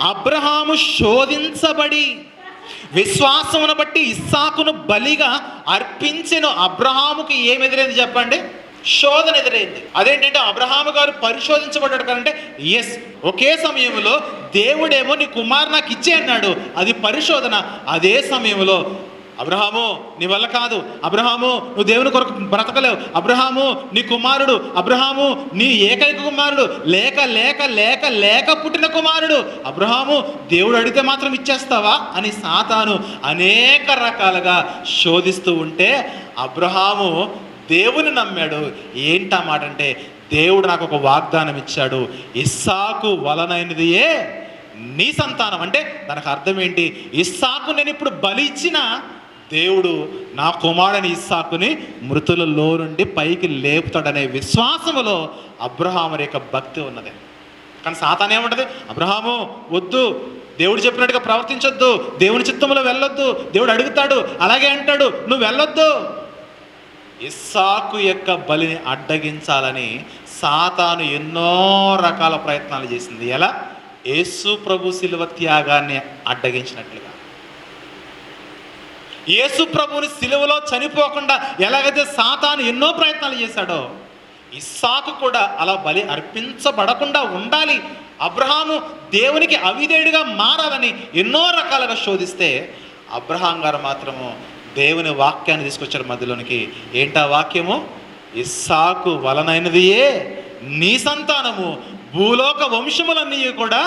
అబ్రహాము శోధించబడి విశ్వాసమును బట్టి ఇస్సాకును బలిగా అర్పించిన అబ్రహాముకి ఏమి ఎదురైంది చెప్పండి? శోధన ఎదురైంది. అదేంటంటే అబ్రహాము గారు పరిశోధించబడ్డాడు కదంటే ఎస్ ఒకే సమయంలో దేవుడేమో నీ కుమార్ నాకు ఇచ్చే అన్నాడు అది పరిశోధన. అదే సమయంలో అబ్రహాము నీ వల్ల కాదు. అబ్రహాము నువ్వు దేవుని కొరకు బ్రతకలేవు. అబ్రహాము నీ కుమారుడు. అబ్రహాము నీ ఏకైక కుమారుడు. లేక లేక లేక లేక పుట్టిన కుమారుడు. అబ్రహాము దేవుడు అడిగితే మాత్రం ఇచ్చేస్తావా అని సాతాను అనేక రకాలుగా శోధిస్తూ ఉంటే అబ్రహాము దేవుని నమ్మాడు. ఏంటా మాట అంటే దేవుడు నాకు ఒక వాగ్దానం ఇచ్చాడు. ఇస్సాకు వలనైనది ఏ నీ సంతానం. అంటే దానికి అర్థం ఏంటి? ఇస్సాకు నేను ఇప్పుడు బలి ఇచ్చిన దేవుడు నా కుమారుని ఇస్సాకుని మృతులలో నుండి పైకి లేపుతాడనే విశ్వాసములో అబ్రహాము యొక్క భక్తి ఉన్నది. కానీ సాతాన్ ఏముంటది? అబ్రహాము వద్దు. దేవుడు చెప్పినట్టుగా ప్రవర్తించొద్దు. దేవుని చిత్తంలో వెళ్ళొద్దు. దేవుడు అడుగుతాడు అలాగే అంటాడు నువ్వు వెళ్ళొద్దు. ఇస్సాకు యొక్క బలిని అడ్డగించాలని సాతాను ఎన్నో రకాల ప్రయత్నాలు చేసింది. ఎలా? యేసు ప్రభు శిలువ త్యాగాన్ని అడ్డగించినట్లుగా. యేసు ప్రభుని సిలువలో చనిపోకుండా ఎలాగైతే సాతాను ఎన్నో ప్రయత్నాలు చేశాడో ఇస్సాకు కూడా అలా బలి అర్పించబడకుండా ఉండాలి. అబ్రహాము దేవునికి అవిధేయుడిగా మారాలని ఎన్నో రకాలుగా శోధిస్తే అబ్రహాం గారు మాత్రము దేవుని వాక్యాన్ని తీసుకొచ్చారు మధ్యలోనికి. ఏంటా వాక్యము? ఇస్సాకు వలనైనదియే నీ సంతానము. భూలోక వంశములన్నీ కూడా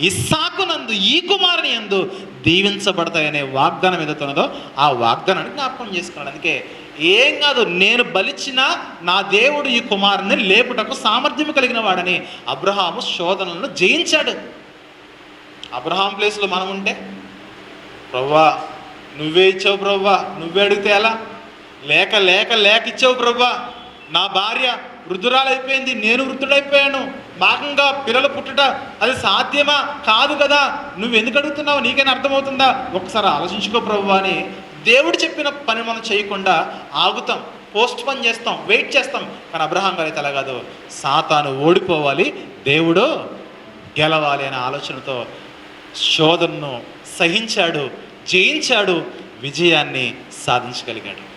ఇస్సాకునందు ఈ కుమారుని యందు దీవించబడతాయనే వాగ్దానం ఏదైతున్నదో ఆ వాగ్దానాన్ని జ్ఞాపకం చేసుకున్నాడు అందుకే ఏం కాదు నేను బలిచిన నా దేవుడు ఈ కుమారుని లేపుటకు సామర్థ్యం కలిగిన వాడని అబ్రహాము శోధనలను జయించాడు. అబ్రహాం ప్లేస్లో మనం ఉంటే? ప్రవ్వా నువ్వే ఇచ్చావు ప్రవ్వా నువ్వే అడిగితే ఎలా? లేక లేక లేక ఇచ్చావు ప్రవ్వా నా భార్య వృద్ధురాలైపోయింది నేను వృద్ధుడైపోయాను. భాగంగా పిల్లలు పుట్టుట అది సాధ్యమా? కాదు కదా. నువ్వు ఎందుకు అడుగుతున్నావు నీకైనా అర్థమవుతుందా? ఒకసారి ఆలోచించుకో ప్రభు అని దేవుడు చెప్పిన పని మనం చేయకుండా ఆగుతాం. పోస్ట్ పని చేస్తాం వెయిట్ చేస్తాం. కానీ అబ్రహాం గారు అయితే అలా కాదు. సాతాను ఓడిపోవాలి దేవుడు గెలవాలి అనే ఆలోచనతో శోధనను సహించాడు జయించాడు విజయాన్ని సాధించగలిగాడు.